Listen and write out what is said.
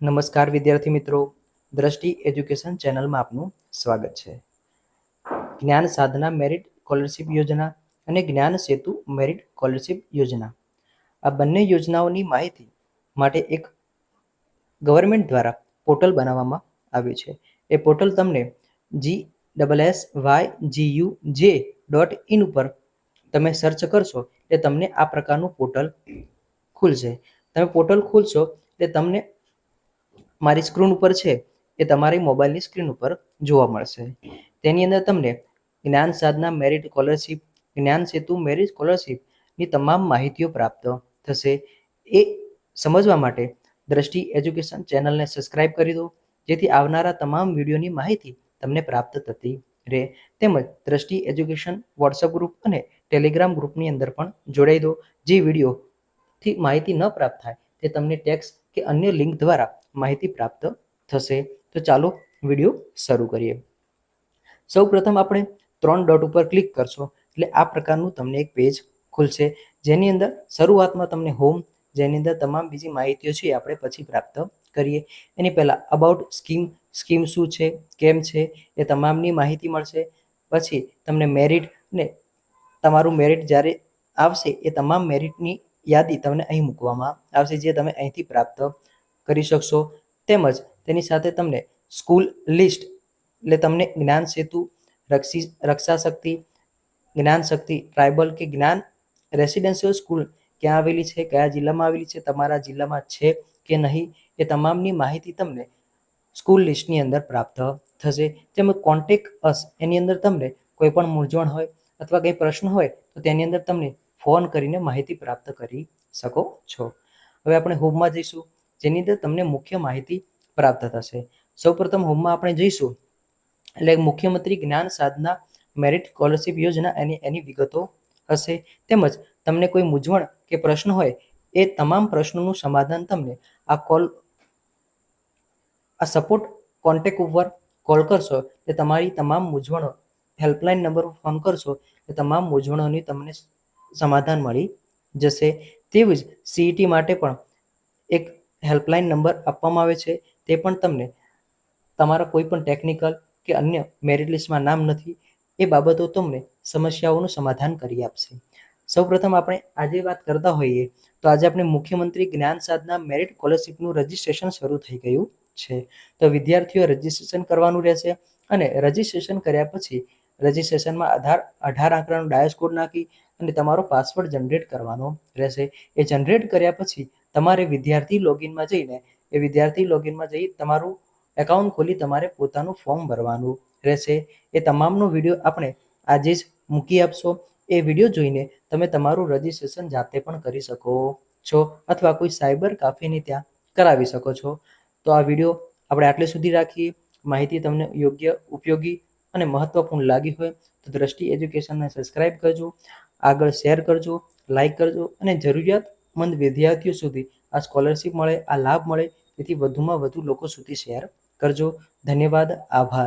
નમસ્કાર વિદ્યાર્થી મિત્રો. દ્રષ્ટિ એજ્યુકેશન ચેનલમાં આપનું સ્વાગત છે. જ્ઞાન સાધના મેરિટ સ્કોલરશિપ યોજના અને જ્ઞાન સેતુ મેરિટ સ્કોલરશિપ યોજના. આ બંને યોજનાઓની માહિતી માટે એક ગવર્મેન્ટ દ્વારા પોર્ટલ બનાવવામાં આવ્યું છે. એ પોર્ટલ તમને G double S Y G U J dot in ઉપર તમે સર્ચ કરશો એટલે તમને આ પ્રકારનું પોર્ટલ ખુલશે. તમે પોર્ટલ ખોલશો એટલે તમને મારી સ્ક્રીન ઉપર છે એ તમારી મોબાઈલની સ્ક્રીન ઉપર જોવા મળશે. તેની અંદર તમને જ્ઞાન સાધના મેરિટ સ્કોલરશીપ જ્ઞાન સેતુ મેરિટ સ્કોલરશીપની તમામ માહિતીઓ પ્રાપ્ત થશે. એ સમજવા માટે દ્રષ્ટિ એજ્યુકેશન ચેનલને સબસ્ક્રાઇબ કરી દો, જેથી આવનારા તમામ વિડીયોની માહિતી તમને પ્રાપ્ત થતી રહે. તેમજ દ્રષ્ટિ એજ્યુકેશન વોટ્સઅપ ગ્રુપ અને ટેલિગ્રામ ગ્રુપની અંદર પણ જોડાઈ દો. જે વિડીયોથી માહિતી ન પ્રાપ્ત થાય તે તમને ટેક્સ કે અન્ય લિંક દ્વારા માહિતી પ્રાપ્ત થશે. તો ચાલો વીડિયો શરૂ કરીએ. સૌપ્રથમ આપણે ત્રણ ડોટ ઉપર ક્લિક કરશો. એટલે આ પ્રકારનું તમને એક પેજ ખુલશે. જેની અંદર શરૂઆતમાં તમને હોમ, જેની અંદર તમામ બીજી માહિતીઓ છે આપણે પછી પ્રાપ્ત કરીએ. એની પહેલાં અબાઉટ સ્કીમ સ્કીમ શું છે, કેમ છે, એ તમામની માહિતી મળશે. પછી તમને મેરિટ ને તમારું મેરિટ જ્યારે આવશે, એ તમામ મેરિટની યાદી તમને અહીં મૂકવામાં આવશે, જે તમે અહીંથી પ્રાપ્ત કરી શકશો. તેમજ તેની સાથે તમને સ્કૂલ લિસ્ટ, એટલે તમને જ્ઞાન સેતુ, રક્ષી રક્ષા શક્તિ જ્ઞાન શક્તિ, ટ્રાઇબલ કે જ્ઞાન રેસિડેન્શિયલ સ્કૂલ ક્યાં આવેલી છે, કયા જિલ્લામાં આવેલી છે, તમારા જિલ્લામાં છે કે નહીં, એ તમામની માહિતી તમને સ્કૂલ લિસ્ટની અંદર પ્રાપ્ત થશે. તેમજ કોન્ટેક અસ, એની અંદર તમને કોઈ પણ મૂંઝવણ હોય અથવા કંઈ પ્રશ્ન હોય, તો તેની અંદર તમને ફોન કરીને માહિતી પ્રાપ્ત કરી શકો છો. હવે આપણે હોમમાં જઈશું, જેની અંદર તમને મુખ્ય માહિતી પ્રાપ્ત થશે. સૌપ્રથમ હોમમાં આપણે જઈશું, એટલે મુખ્યમંત્રી જ્ઞાન સાધના મેરિટ સ્કોલરશિપ યોજના એની એની વિગતો હશે. તેમજ તમને કોઈ મૂંઝવણ કે પ્રશ્ન હોય, એ તમામ પ્રશ્નોનું સમાધાન તમને આ કોલ, આ સપોર્ટ કોન્ટેક ઉપર કોલ કરશો એ તમારી તમામ મૂંઝવણો, હેલ્પલાઇન નંબર પર ફોન કરશો તે તમામ મૂંઝવણોની તમને સમાધાન મળી જશે. તેવું જ સીઈટી માટે પણ એક હેલ્પલાઇન નંબર આપવામાં આવે છે. તે પણ તમને તમારા કોઈ પણ ટેકનિકલ કે અન્ય મેરિટ લિસ્ટમાં નામ નથી, એ બાબતો તમને સમસ્યાઓનું સમાધાન કરી આપશે. સૌપ્રથમ આપણે આજે વાત કરતા હોઈએ તો આજે આપણે મુખ્યમંત્રી જ્ઞાન સાધના મેરિટ સ્કોલરશીપનું રજિસ્ટ્રેશન શરૂ થઈ ગયું છે. તો વિદ્યાર્થીઓ રજિસ્ટ્રેશન કરવાનું રહેશે અને રજિસ્ટ્રેશન કર્યા પછી રજિસ્ટ્રેશનમાં આધાર, અઢાર આંકડાનો ડાયસ કોડ નાખી અને તમારો પાસવર્ડ જનરેટ કરવાનો રહેશે. એ જનરેટ કર્યા પછી તમારે વિદ્યાર્થી લોગિનમાં જઈને, એ વિદ્યાર્થી લોગિનમાં જઈ તમારું એકાઉન્ટ ખોલી તમારે પોતાનું ફોર્મ ભરવાનું રહેશે. એ તમામનો વીડિયો આપણે આજે જ મૂકી આપશો. એ વીડિયો જોઈને તમે તમારું રજિસ્ટ્રેશન જાતે પણ કરી શકો છો અથવા કોઈ સાયબર કાફેની ત્યાં કરાવી શકો છો. તો આ વીડિયો આપણે આટલે સુધી રાખીએ. માહિતી તમને યોગ્ય, ઉપયોગી અને મહત્વપૂર્ણ લાગી હોય તો દ્રષ્ટિ એજ્યુકેશનને સબસ્ક્રાઇબ કરજો, આગળ શેર કરજો લાઇક કરજો અને જરૂરિયાતમંદ વિદ્યાર્થીઓ સુધી આ સ્કોલરશિપ મળે, આ લાભ મળે, તેથી વધુમાં વધુ લોકો સુધી શેર કરજો. ધન્યવાદ, આભાર.